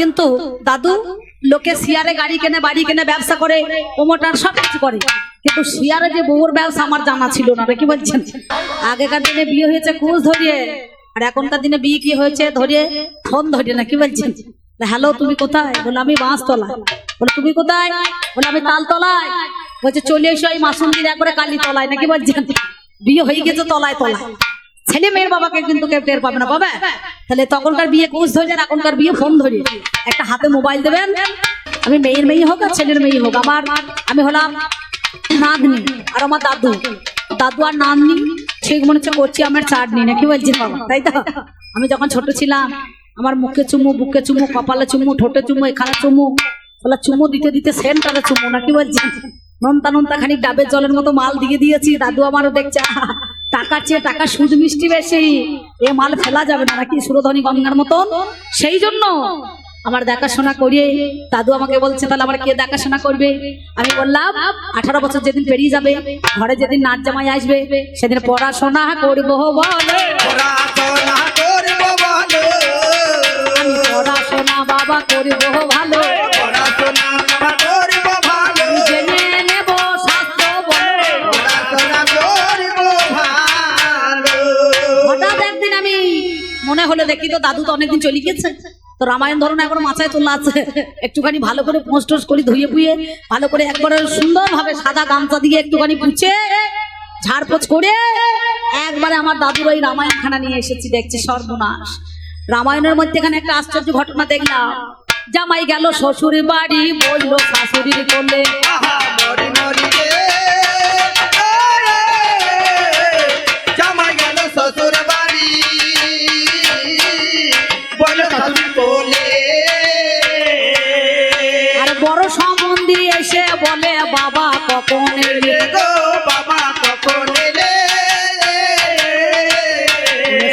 কিন্তু দাদু লোকে শিয়ারে গাড়ি কেনে, বাড়ি কেনে, ব্যবসা করে প্রমোটার সব কিছু করে। কিন্তু শিয়ারে যে বউর ব্যবসা আমার জানা ছিল না কি বলছেন? আগেকার দিনে বিয়ে হয়েছে কুচ ধরিয়ে, আর এখনকার দিনে বিয়ে কি হয়েছে ধরিয়ে ফোন ধরিয়ে না, কি বলছেন? হ্যালো, তুমি কোথায়? বলে, আমি বাঁশতলা বলে, তুমি কোথায়? বলে, আমি তালতলায়। বলছে, চলে এসো এই মাসুন্দির একবারে কালী তলায় নাকি বলছেন? বিয়ে হয়ে গেছে তলায় তলায়। ছেলে মেয়ের বাবাকে কিন্তু কেউ টের পাবে না, পাবে? তাহলে তখনকার বিয়ে কোচ ধরে এখনকার বিয়ে ফোন ধরে। একটা হাতে মোবাইল দেবেন, আমি মেয়ের মেয়ে হোক আর ছেলের মেয়ে হোক। আমার, আমি হলাম নাতনি আর আমার দাদু। দাদু আর নাতনি, ঠিক মনে হচ্ছে করছি আমার চাটনি নাকি বলছি বাবা তাই তো? আমি যখন ছোট ছিলাম, আমার মুখে চুমু, বুকে চুমু, কপালে চুমু, ঠোঁটে চুমু, এখানে চুমু তাহলে চুমু দিতে দিতে সেন্টারে চুমু না কি বলছি? নন্তা নন্তা খানিক ডাবের জলের মতো মাল দিয়ে দিয়েছি, দাদু আমারও দেখছে। টাকার চেয়ে টাকা সুদ মিষ্টি বেশি। এ মাল ফেলা যাবে না, নাকি সুরধনী গঙ্গার মতন? সেই জন্য আমার দেখাশোনা করিয়ে দাদু আমাকে বলছে, তাহলে আমার কে দেখাশোনা করবে? আমি বললাম, আঠারো বছর যেদিন পেরিয়ে যাবে, ঘরে যেদিন নাচ জামাই আসবে, সেদিন পড়াশোনা করব পড়াশোনা বাবা করব ভালো। পড়াশোনা মনে হলো দেখি তো দাদু তো অনেকদিন চলে গেছে তো রামায়ণ ধরুন এখন মাথায় তোলা আছে। একটুখানি ভালো করে পোস্ট টোস্ট করি, ধুয়ে পুয়ে, ভালো করে একবারে সুন্দর ভাবে সাদা গামছা দিয়ে একটুখানি পুছে, ঝাড়পোছ করে, একবারে আমার দাদুর ওই রামায়ণ খানা নিয়ে এসেছি, দেখছি সর্বনাশ। রামায়ণের মধ্যে এখানে একটা আশ্চর্য ঘটনা দেখলাম। জামাই গেল শ্বশুর বাড়ি বলল শাশুড়ির কোলে বাবা কখন এলে? গো বাবা কখন এলে?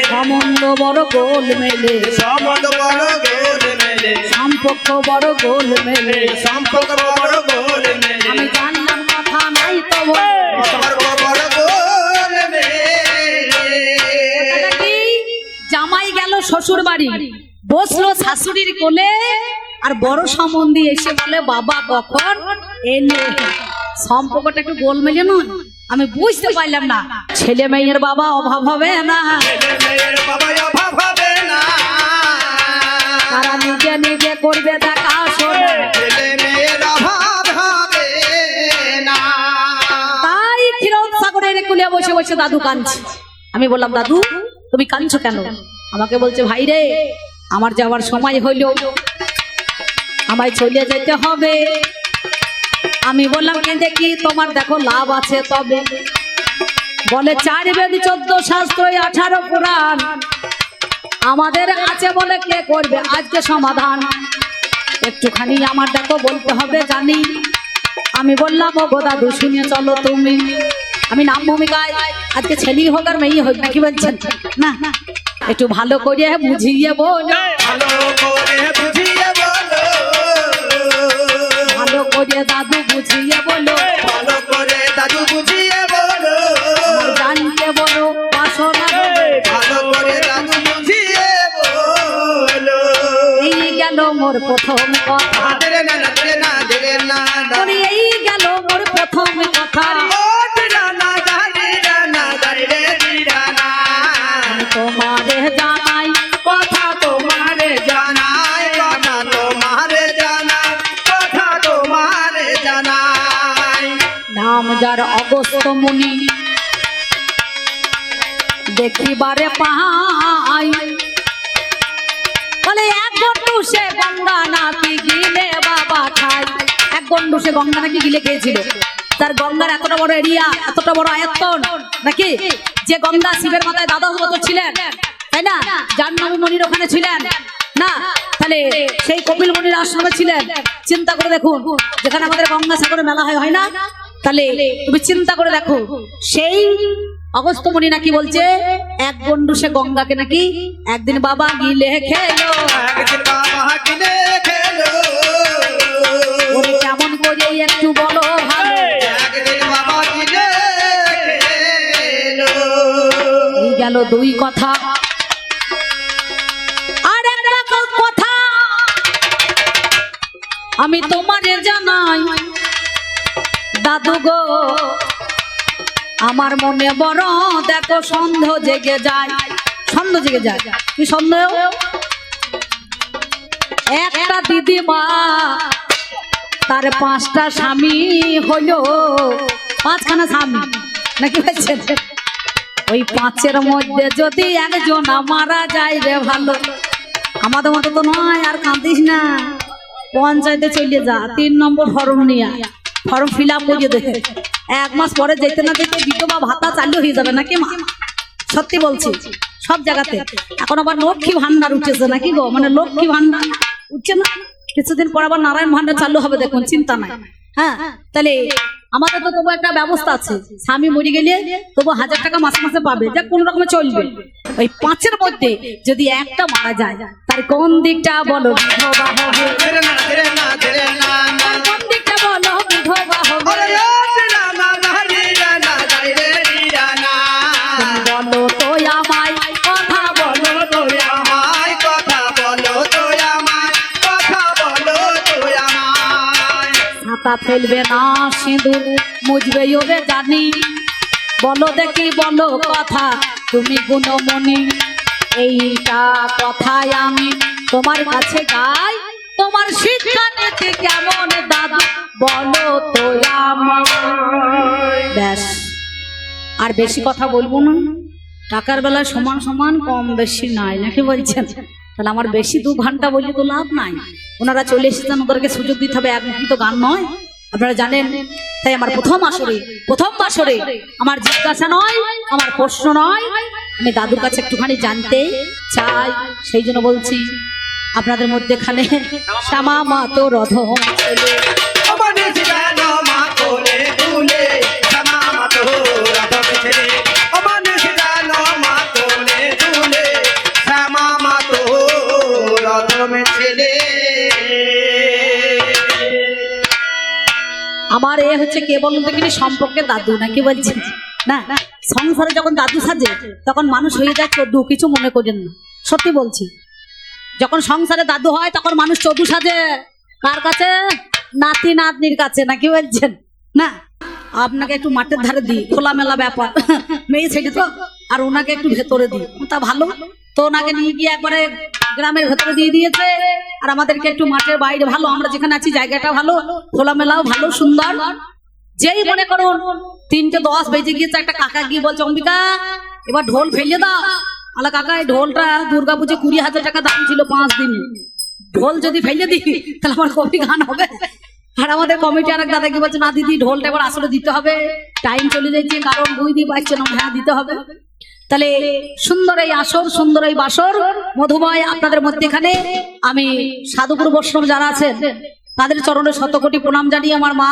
সম্বন্ধ বড় গোল মেলে। সম্বন্ধ বড় গোল মেলে। সম্পর্ক বড় গোল মেলে। সম্পর্ক বড় গোল মেলে। আমি জানলাম কথা নাই তো বলে। সম্পর্ক বড় গোল মেলে? জামাই গেল শ্বশুর বাড়ি বসল শাশুড়ির কোলে। আর বড় সম্বন্ধী এসে বলে, বাবা, কখন এলে? সম্পর্কটা একটু গোল মেলে নয়। আমি বুঝতে পারলাম না। ছেলে মেয়ের বাবা অভাব হবে না। না তারা নিজে নিজে করবে না তাই ক্ষীরদ সাগরের কুলে বসে বসে দাদু কাঁদছে। আমি বললাম, দাদু, তুমি কাঁদছো কেন? আমাকে বলছে ভাই রে আমার যাওয়ার সময় হইল। আমায় চলে যেতে হবে। আমি বললাম কি তোমার দেখো লাভ আছে তবে। বলে, চার বেদ, চোদ্দ শাস্ত্র, আঠারো পুরাণ। আমাদের আছে বলে কে করবে? আজকে সমাধান। একটুখানি আমার দেখো বলতে হবে, জানি। আমি বললাম ও গো দাদু চলো তুমি। আমি নাম ভূমিকায়, আজকে ছেলেই হোক আর মেয়ে হোক নাকি বলছেন? না একটু ভালো করে বুঝিয়ে বলো। ভালো করে বুঝিয়ে করে দাদু বুঝিয়ে বলো। ভালো করে দাদু বুঝিয়ে বলো। জানতে বলো বাসনা। ভালো করে দাদু বুঝিয়ে বলো। এই গেল মোর প্রথম কথা। দিলে না দিলে না দিলে না এই গেল মোর প্রথম কথা। তোমাদের জানাই যার অগস্ত মুনি। দেখিবারে পাই। বলে, এক গন্ডু সে গঙ্গা নাকি গিলে বাবা খাই এক গন্ডু সে গঙ্গা নাকি গিলে খেয়েছিল। তার গঙ্গার এতটা বড় এরিয়া, এতটা বড় আয়তন নাকি? যে গঙ্গা শিবের মাথায় দ্বাদশ বছর ছিলেন, তাই না? জাহ্নবী মনির ওখানে ছিলেন, না? তাহলে সেই কপিল মনির আশ্রমে ছিলেন। চিন্তা করে দেখুন, যেখানে আমাদের গঙ্গা সাগরে মেলা হয় না? তাহলে তুমি চিন্তা করে দেখো সেই অগস্ত্যমণি নাকি বলছে এক গন্ডু সে গঙ্গাকে নাকি একদিন বাবা গিলে খেলো। একদিন বাবা কিনে খেলো। কেমন করে একটু বলো ভালো। একদিন বাবা কিনে খেলো। এই গেল দুই কথা। আর একটা কথা আমি তোমারে জানাই দাদু গো। আমার মনে বড়, দেখো সন্দেহ জেগে যায়। সন্দেহ জেগে যায়। কি সন্দেহ একটা দিদিমা, তার পাঁচটা স্বামী হলো পাঁচখানা স্বামী। নাকি বলছেন ওই পাঁচের মধ্যে যদি একজন মারা যায় রে ভালো। আমাদের মতো তো নয়, আর কাঁদিস না। পঞ্চায়েতে চলে যা। তিন নম্বর ফর্ম নিয়ে। ফর্ম ফিল আপ করে দে। এক মাস পরে যেতে না যেতে বিধবা ভাতা চালু হয়ে যাবে নাকি মা? সত্যি বলছি, সব জায়গাতে। এখন আবার লক্ষ্মী ভান্ডার উঠেছে নাকি গো? মানে লক্ষ্মী ভান্ডার উঠছে না? কিছুদিন পর আবার নারায়ণ ভান্ডার চালু হবে দেখুন, চিন্তা নাই। হ্যাঁ তাহলে আমাদের তো তবু একটা ব্যবস্থা আছে। স্বামী মরে গেলে তবু হাজার টাকা মাসে মাসে পাবে, যা কোন রকমে চলবে। ওই পাঁচের মধ্যে যদি একটা মারা যায়, তার কোন দিকটা বলো? ছাতা ফেলবে না সিঁদুর, মুজবে ওরে জানি। বলো দেখি, বলো কথা, তুমি গুণমণি। এইটা কথাই আমি তোমার কাছে গাই তোমার শিক্ষা নীতি কেমন দাদা? বলো তো ব্যাস। আর বেশি কথা বলব না। টাকার বেলায় সমান সমান কম বেশি নাই, নাকি বলছেন? তাহলে আমার বেশি দু ঘণ্টা বললে তো লাভ নাই। ওনারা চলে এসেছেন, ওদেরকে সুযোগ দিতে হবে একমুখী তো গান নয়। আপনারা জানেন, তাই আমার প্রথম আসরে, প্রথম বাসরে আমার জিজ্ঞাসা নয়, আমার প্রশ্ন নয়। আমি দাদুর কাছে একটুখানি জানতে চাই, সেই জন্য বলছি, আপনাদের মধ্যেখানে শ্যামা মা তো রধম আমার এ হচ্ছে কে বলুন দেখিনি সম্পর্কে দাদু, নাকি বলছেন না, সংসারে যখন দাদু সাজে, তখন মানুষ হয়ে যায় চোদ্দু, কিছু মনে করেন না। সত্যি বলছি। যখন সংসারে দাদু হয়, তখন মানুষ চোদ্দু সাজে। কার কাছে? নাতি, নাতনির কাছে, নাকি বলছেন? না, আপনাকে একটু মাঠের ধারে দিই, খোলামেলা ব্যাপার। মেয়ে ছেলে তো, আর ওনাকে একটু ভেতরে দিই। তা ভালো। তো ওনাকে নিয়ে গিয়ে একবারে গ্রামের ভেতরে দিয়ে দিয়েছে। আর আমাদেরকে একটু মাঠের বাইরে ভালো, আমরা যেখানে আছি জায়গাটা ভালো, খোলামেলাও ভালো, সুন্দর। যেই মনে করুন, তিনটে দশ বেজে গিয়েছে, একটা কাকা গিয়ে বলছে, অম্বিকা, এবার ঢোল ফেলে দাও। আলা কাকা, এই ঢোলটা দুর্গা পুজো কুড়ি হাজার টাকা দাম ছিল পাঁচ দিন। ঢোল যদি ফেলে দিই, তাহলে আমার কবি গান হবে। আর আমাদের কমিটি আর এক দাদা কি বলছে, না দিদি, ঢোলটা এবার আসলে দিতে হবে। টাইম চলে যাচ্ছে, কারণ দিয়ে পাচ্ছে না হ্যাঁ দিতে হবে। তাহলে সুন্দর এই আসর, সুন্দর এই বাসর। মধুময় আপনাদের মধ্যেখানে আমি সাধুগুরু বৈষ্ণব যারা আছেন, তাদের চরণে শতকোটি প্রণাম জানিয়ে আমার মা,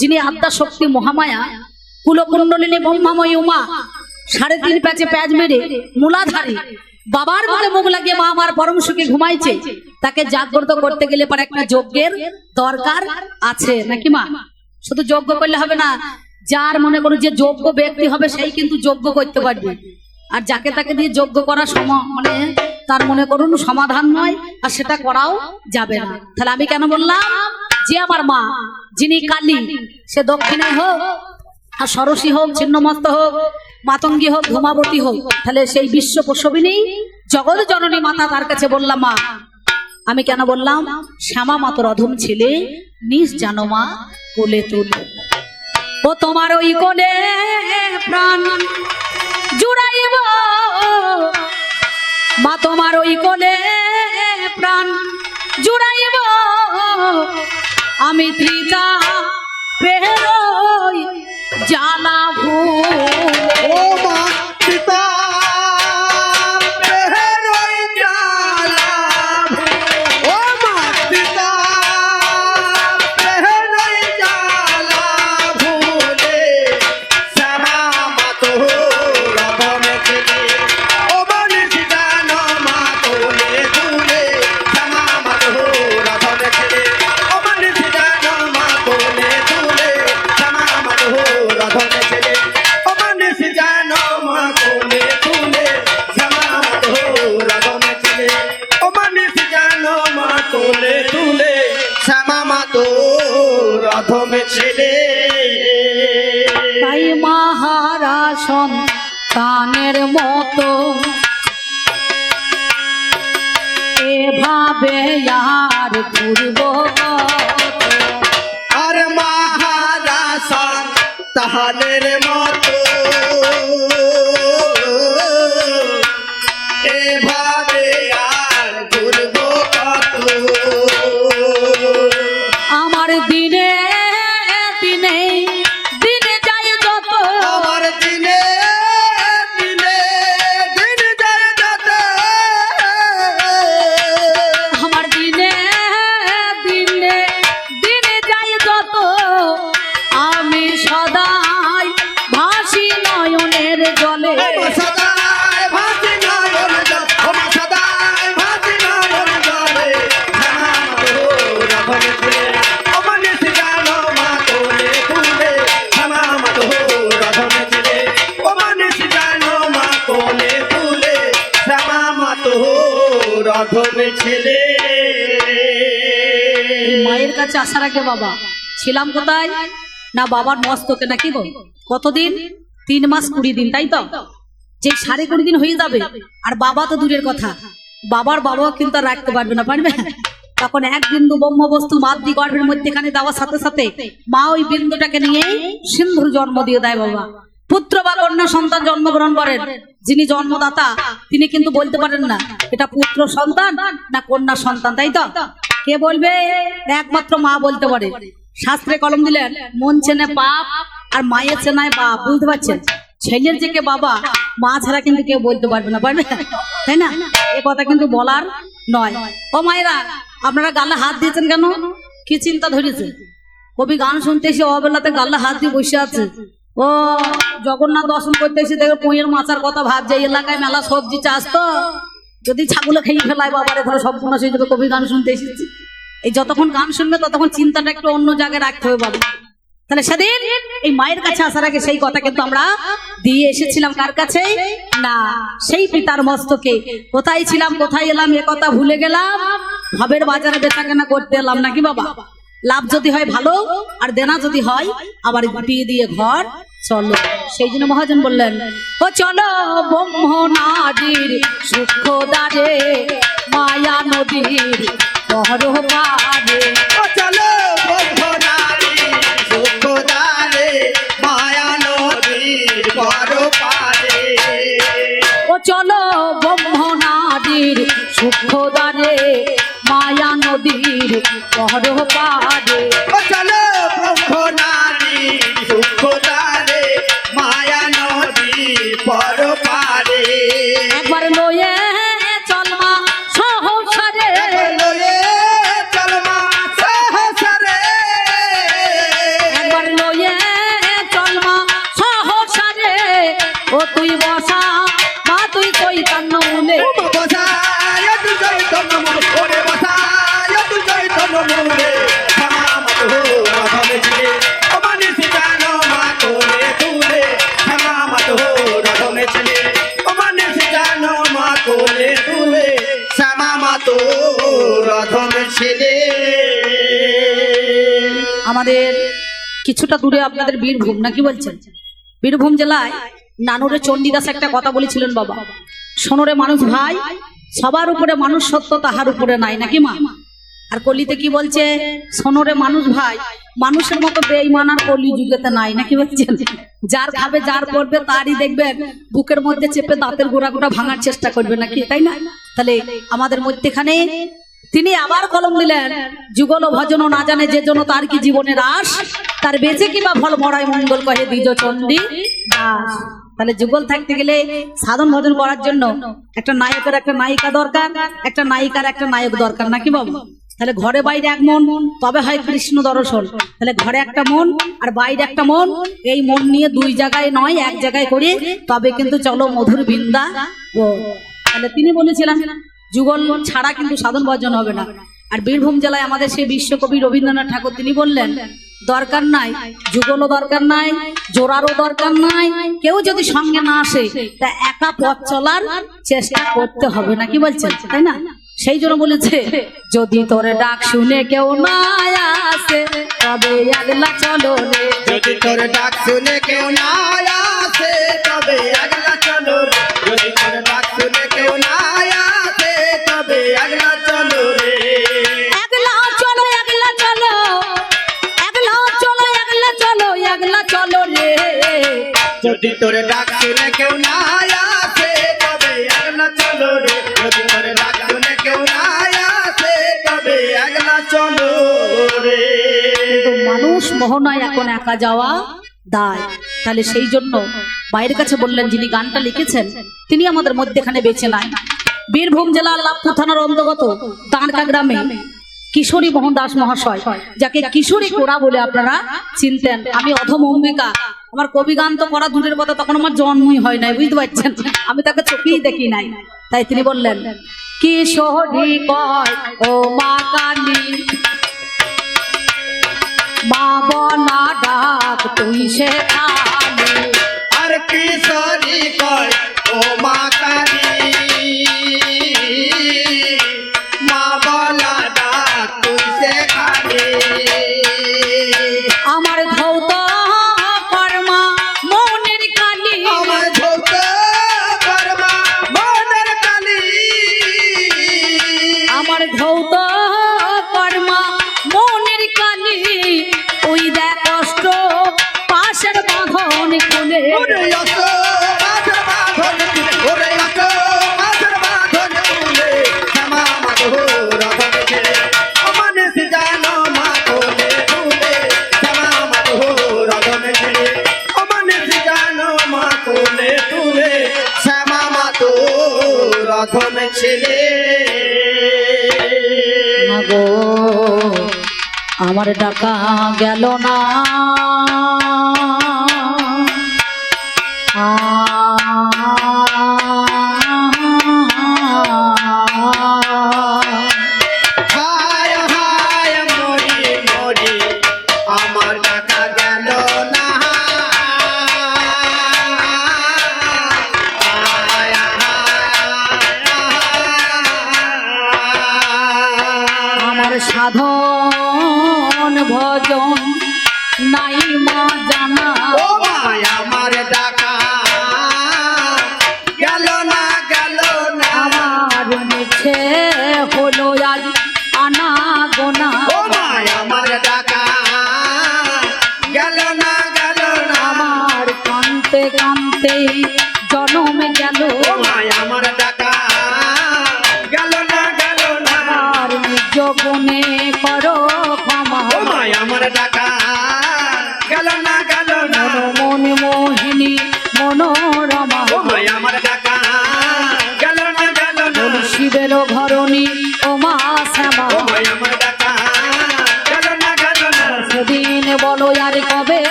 যিনি আত্মা শক্তি মহামায়া, কুলকুণ্ডলিনী ব্রহ্মাময়ী উমা, সাড়ে তিন প্যাচে প্যাচ মেরে মূলাধারী বাবার মুখে মুখ লাগিয়ে মা আমার পরম সুখে ঘুমাইছে, তাকে জাগ্রত করতে গেলে পর একটা যজ্ঞের দরকার আছে। নাকি মা? শুধু যজ্ঞ করলে হবে না, যার মনে করো যে যোগ্য ব্যক্তি হবে, সেই কিন্তু যজ্ঞ করতে পারবে। আর যাকে তাকে দিয়ে যোগ্য করা সম মানে তার মনে করুন সমাধান নয়, আর সেটা করাও যাবে না। তাহলে আমি কেন বললাম? যে আমার মা, যিনি কালী, সে দক্ষিণে হোক, আর সরসী হোক, ছিন্নমস্ত হোক, মাতঙ্গী হোক, ধূমাবতী হোক, তাহলে সেই বিশ্ব প্রসবিনী জগৎ জননী মাতা তার কাছে বললাম, মা, আমি কেন বললাম? শ্যামা মাতর অধম ছেলে, নিজ জানো মা কোলে তুলে। ও তোমার ওই কোলে প্রাণ জুড়াইব। মা তোমার ওই কোলে প্রাণ জুড়াইব। আমি ত্রিজা পেরোই জানা ভুল। ও মা পিতা এভাবে আর ঘুরব আর মহারাসন তাহাদের কাছে আসার আগে বাবা? ছিলাম কোথায়? না, বাবার মস্তকে নাকি গো? কতদিন? তিন মাস কুড়ি দিন, তাই তো? যে সাড়ে কুড়ি দিন হয়ে যাবে, আর বাবা তো দূরের কথা। বাবার বাবাও কিন্তু আর রাখতে পারবে না, পারবে? তখন এক বিন্দু ব্রহ্ম বস্তু মাতৃ গর্ভের মধ্যেখানে দেওয়ার সাথে সাথে মা ওই বিন্দুটাকে নিয়ে সিন্ধুর জন্ম দিয়ে দেয় বাবা। পুত্র বা কন্যা সন্তান জন্মগ্রহণ করেন। যিনি জন্মদাতা, তিনি কিন্তু বলতে পারেন না, এটা পুত্র সন্তান না কন্যা সন্তান, তাই তো? কে বলবে? একমাত্র মা বলতে পারে। শাস্ত্রে কলম দিলেন মন চেনে পাপ আর মায়ের চেনায় বাপ, বুঝতে পারছেন? ছেলের যে কে বাবা, মা ছাড়া কিন্তু কেউ বলতে পারবে না, পারবে? তাই না? এ কথা কিন্তু বলার নয়। ও মায়েরা, আপনারা গালে হাত দিয়েছেন কেন? কি চিন্তা ধরেছে কবি গান শুনতে এসে অবেলাতে গালে হাত দিয়ে বসে আছে। ও, জগন্নাথ দর্শন করতে এসে দেখো পুঁয়ের মাচার কথা ভাবছে এলাকায় মেলা সবজি চাষ তো? যদি ছাগলে খেয়ে ফেলায় বাবারে তাহলে সময় সেই জন্য কবি গান শুনতে এসেছি। এই যতক্ষণ গান শুনবে, ততক্ষণ চিন্তাটা একটু অন্য জায়গায় রাখতে হবে বাবা। তাহলে সেদিন এই মায়ের কাছে আসার আগে সেই কথা কিন্তু আমরা দিয়ে এসেছিলাম। কার কাছে? না, সেই পিতার মস্তকে। কোথায় ছিলাম, কোথায় এলাম, এ কথা ভুলে গেলাম। ভাবের বাজারে বেচা কেনা করতে এলাম নাকি বাবা? লাভ যদি হয় ভালো, আর দেনা যদি হয়, আবার গুটিয়ে দিয়ে ঘর চলো। সেই জন্য মহাজন বললেন ও চলো ব্রহ্মনাদির সুখ দ্বারে মায়া নদীর বহর পারে ও চলো মায়া নদীর পারে। ও চলো ব্রহ্মনাদির সুখদারে মায়া নদীর বহর পারে ও তুই বসা মা তুই কই কান্ন মূলে বসায় তু চৈতন্য মূলে, ওরে বসায় তু চৈতন্য মূলে। শ্যামা মাধুর রতন ছিলে, ও মানিসি জানো মা তোলে তুলে। শ্যামা মাধুর রতন ছিলে, ও মানিসি জানো মা তোলে তুলে। শ্যামা মাধুর রতন ছিলে। আমাদের কিছুটা দূরে আপনাদের বীরভূম নাকি বলছেন বীরভূম জেলায় নানুরে চণ্ডীদাস একটা কথা বলেছিলেন বাবা। সোনরে মানুষ ভাই, সবার উপরে মানুষ সত্য, তাহার উপরে নাই, নাকি মা? আর কলিতে কি বলছে? সোনরে মানুষ ভাই, মানুষের মতো বেইমান আর কলি যুগেতে নাই, নাকি বলছেন? যার খাবে, যার করবে তারই দেখবেন, বুকের মধ্যে চেপে দাঁতের গোড়া গোড়া ভাঙার চেষ্টা করবে নাকি, তাই না? তাহলে আমাদের মধ্যেখানে তিনি আবার কলম দিলেন, যুগল ভজন না জানে যে জন্য তার কি জীবনের আস তার বেঁচে কিবা ফল মরাই মঙ্গল কহে দ্বিজ চণ্ডী দাস। তাহলে যুগল থাকতে গেলে সাধন ভজন করার জন্য একটা নায়কের একটা নায়িকা দরকার, একটা নায়িকার একটা নায়ক দরকার, নাকি বাবু? তাহলে ঘরে বাইরে এক মন, তবে হয় কৃষ্ণ দর্শন। তাহলে ঘরে একটা মন আর বাইরে একটা মন, এই মন নিয়ে দুই জায়গায় নয়, এক জায়গায় করে, তবে কিন্তু চলো মধুর বৃন্দা ও। তাহলে তিনি বলেছিলেন, যুগল ছাড়া কিন্তু সাধন ভজন হবে না। আর বীরভূম জেলায় আমাদের সেই বিশ্বকবি রবীন্দ্রনাথ ঠাকুর, তিনি বললেন দরকার নাই, যুগলও দরকার নাই জোড়ারও দরকার নাই, কেউ যদি সঙ্গে না আসে, তা একা পথ চলার চেষ্টা করতে হবে না, কি বলছেন? তাই না? সেই জন্য বলেছে, যদি তোর ডাক শুনে কেউ না আসে, তবে আগলা চলো রে। যদি তোর ডাক শুনে কেউ না আসে, তবে আগলা চলো রে। যদি তোর যদি তোর কেউ না আসে, তবে চলো রে। যদি তোর কেউ না আসে, তবে চলো রে। মানুষ মোহনায় এখন একা যাওয়া দায়। তাহলে সেই জন্য বাইরের কাছে বললেন, যিনি গানটা লিখেছেন, তিনি আমাদের মধ্যেখানে বেঁচে নাই বীরভূম জেলার লাভপুর থানার অন্তর্গত দাঁড়কা গ্রামে কিশোরী মোহন দাস মহাশয়, যাকে কিশোরী কোড়া বলে আপনারা চিনতেন। আমি অধম অম্বিকা আমার কবি গান তো পড়া দূরের কথা, তখন আমার জন্মই হয় নাই, বুঝতে পারছেন? আমি তাকে চোখেই দেখি নাই। তাই তিনি বললেন কি কয়, ও মা কালী তুই সে আর আর কিশোরী কয়, ও মা কালী মনের কালি আমার ডাকা গেল না। মরি মরি আমার টাকা গেল না। আমার সাধন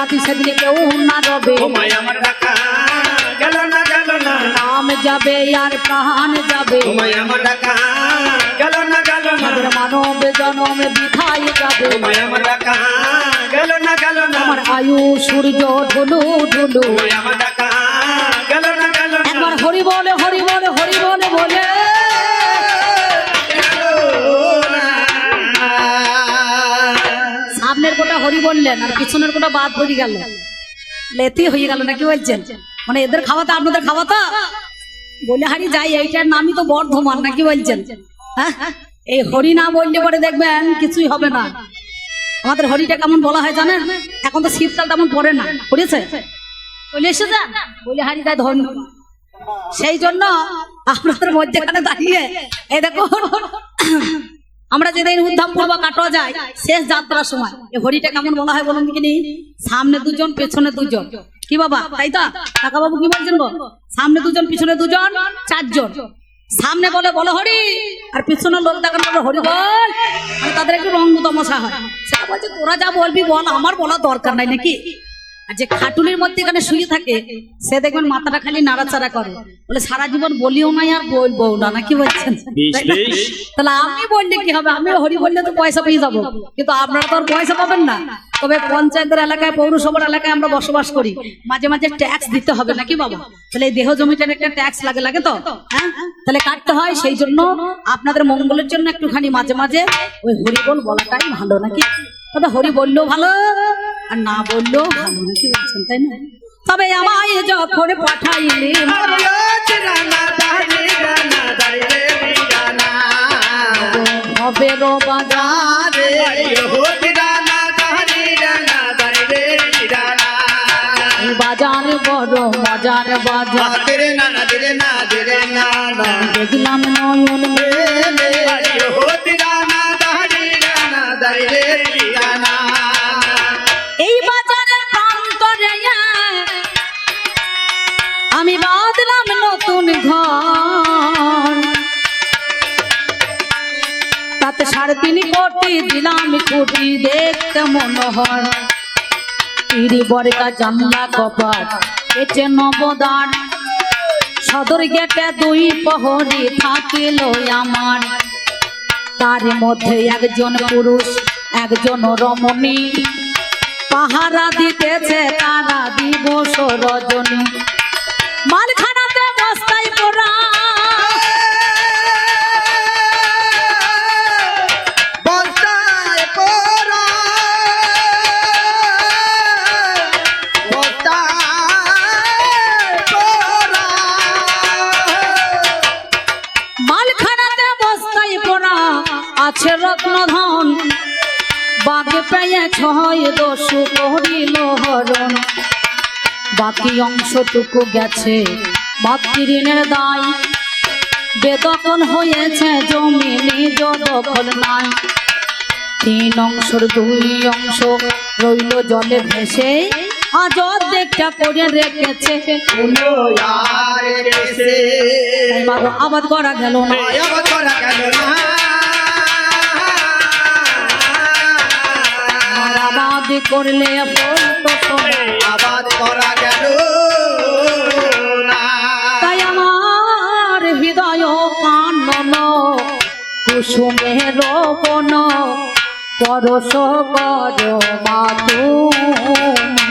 সাথী সেদিন কেউ না রবে। আমার টাকা গেল না গেল না। নাম যাবে আর প্রাণ যাবে। ও ভাই আমার টাকা গেল না গেল না। মানব জনম যাবে। আমার টাকা গেল না গেল না। আমার আয়ু সূর্য ঢুলু ঢুলু আমার টাকা গেল না গেল না। একবার হরি বলে হরি বলে হরি বলে বলে। বললেন, আর পিছনের কোটা বাদ পড়ে গেল। লেতি হয়ে গেল নাকি বলছেন? মানে এদের খাওয়া তো আপনাদের খাওয়া তো? বলে হারি যাই, এইটার নামই তো বর্ধমান নাকি বলছেন? হ্যাঁ? এই হরি না বললে পরে দেখবেন কিছুই হবে না। আমাদের হরিটা কেমন বলা হয় জানেন? এখন তো শীতকাল তেমন পড়ে না। পড়েছে? সেই জন্য আপনাদের মধ্যেখানে দাঁড়িয়ে, এই দেখো আমরা যেদিন উদ্ধামপুর বা কাটোয়া যাই, শেষ যাত্রার সময়। এই হরিটা কেমন বলা হয় বলুন দেখিনি? সামনে দুজন, পেছনে দুজন। কি বাবা? তাই তো? কাকা বাবু কি বলছেন সামনে দুজন, পিছনে দুজন, চারজন। সামনে বলে, বলো হরি। আর পিছনে লোক দেখানো বলে, হরি বল মানে তাদের একটু রঙ্গ তমসা হয়। সেটা বলছে, তোরা যা বলবি বল, আমার বলার দরকার নাই নাকি? আর যে খাটুলির মধ্যে এখানে শুয়ে থাকে সে দেখবেন মাথাটা খালি নাড়াচাড়া করে। বলে সারা জীবন বলিও নাই আর বলব না। নাকি বলছেন? তাহলে আমি বললে কি হবে? আমি হরি বললে তো পয়সা পেয়ে যাব। কিন্তু আপনারা তো আর পয়সা পাবেন না। তবে পঞ্চায়েতের এলাকায় পৌরসভার এলাকায় আমরা বসবাস করি। মাঝে মাঝে ট্যাক্স দিতে হবে নাকি বাবা? তাহলে এই দেহ জমিটার একটা ট্যাক্স লাগে লাগে তো? হ্যাঁ? তাহলে কাটতে হয় সেই জন্য আপনাদের মঙ্গলের জন্য একটুখানি মাঝে মাঝে ওই হরিবল বলাটাই ভালো নাকি? তবে হরি বললেও ভালো। আর না বললেও ভালো কি বলছেন তাই না? তবে আমায় যখন পাঠাইলে হবে বাজার এই বাজার বড় মজার বাজার। দেখলাম নয়ন সাড়ে তিন কোটি দিলাম কোটি দেখতে বরকা জানলা কপাট নবদান। সদর গেটে দুই প্রহরী থাকিল আমার। তার মধ্যে একজন পুরুষ, একজন রমণী। পাহারা দিতেছে তারা দিবস রজনী। মালখানাতে বাকি অংশটুকু গেছে। মাতৃঋণের দায় বেদখল হয়েছে জমি নিজ দখল নাই। তিন অংশর দুই অংশ রইল জলে ভেসে। আজ অর্ধেকটা করে রেখেছে আবাদ করা গেল না। করলে আবাদ করা গেল তাই আমার হৃদয় কানন কুসুমের বন পরশ কর মা তুমি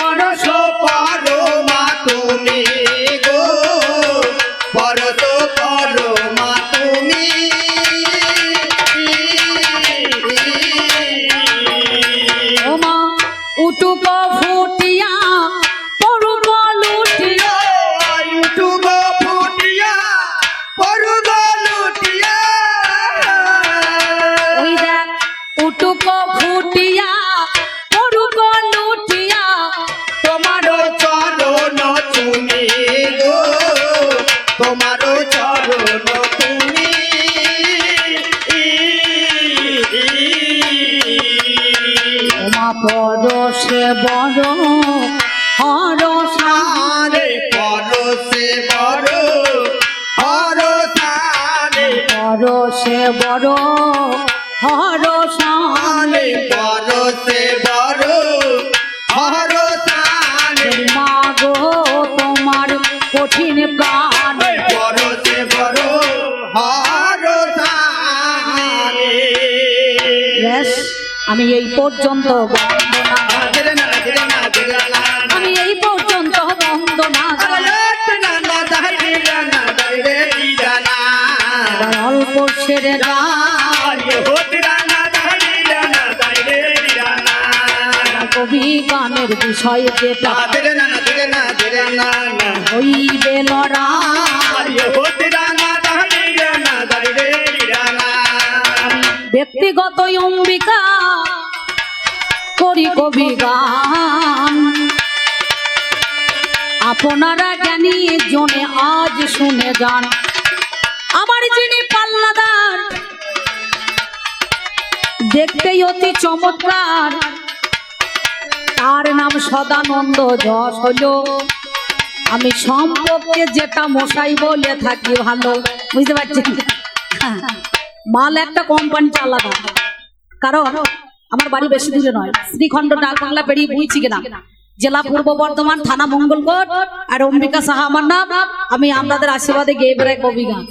পরশ পরশে বড় হরসা আরে পরশে বড় হরসানে মা গো তোমার কঠিন প্রাণ। পরশে বড় হরসানে ব্যাস আমি এই পর্যন্ত বন্দনা অল্প কবি গানের বিষয় যেটা হইবে লড়া। ব্যক্তিগত অম্বিকা করি কবি গান। আপনারা জ্ঞানী জনে আজ শুনে যান। আমার যিনি পাল্লাদার দেখতেই অতি চমৎকার। তার নাম সদানন্দ যশ হলো। আমি সম্পর্কে যেটা মশাই বলে থাকি ভালো বুঝতে পারছেন? হ্যাঁ, মাল একটা কোম্পানিটা আলাদা। কারণ আমার বাড়ি বেশি দূরে নয়। শ্রীখণ্ড ডাকবাংলা পেরিয়ে বুঝছি কিনা? জেলা পূর্ব বর্ধমান থানা মঙ্গলকোট। আর অম্বিকা সাহা আমার নাম। আমি আপনাদের আশীর্বাদে গিয়ে বেড়াই কবি গান।